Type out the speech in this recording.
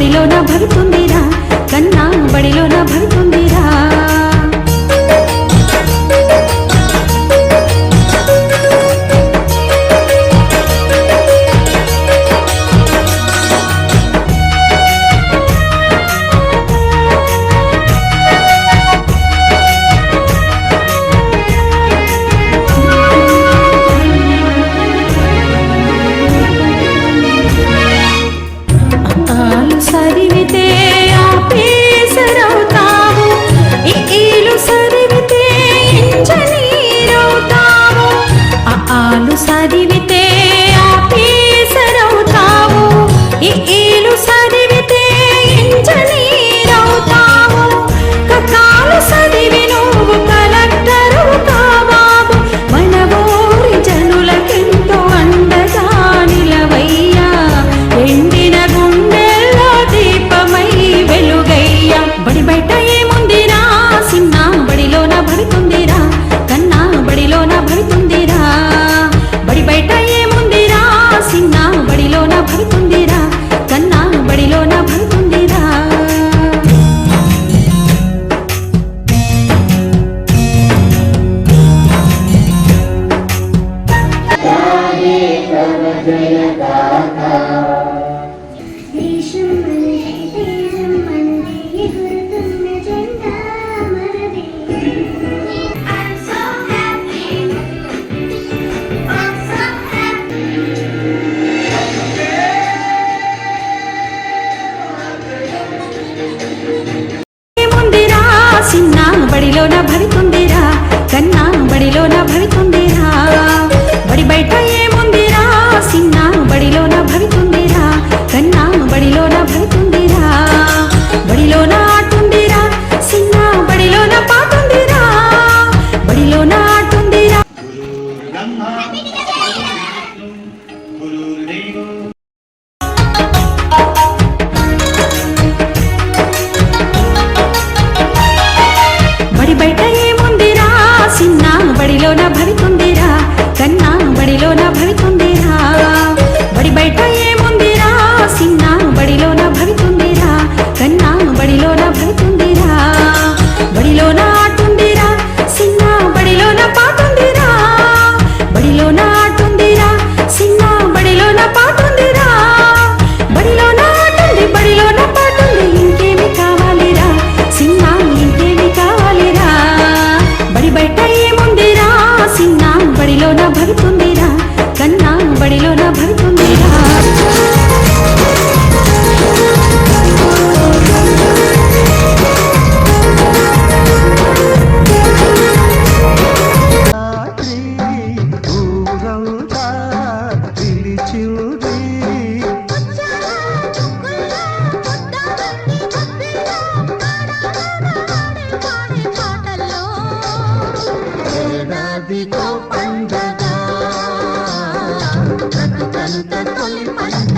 దారిలో నా భక్తులు బడిలోన భవితుందిరా కన్నా బడిలోన భవితుందిరా బడి బయట ఏముందిరా సిన్న బడిలోన భవితుందిరా కన్నా బడిలోన భవితుందిరా బడిలోన ఆటుందిరా సిన్న బడిలోన పాటుందిరా బడిలోన ఆటుందిరా కన్నా నా భవితుందిరా రాత్రి పండుగ పంట తొలి పంట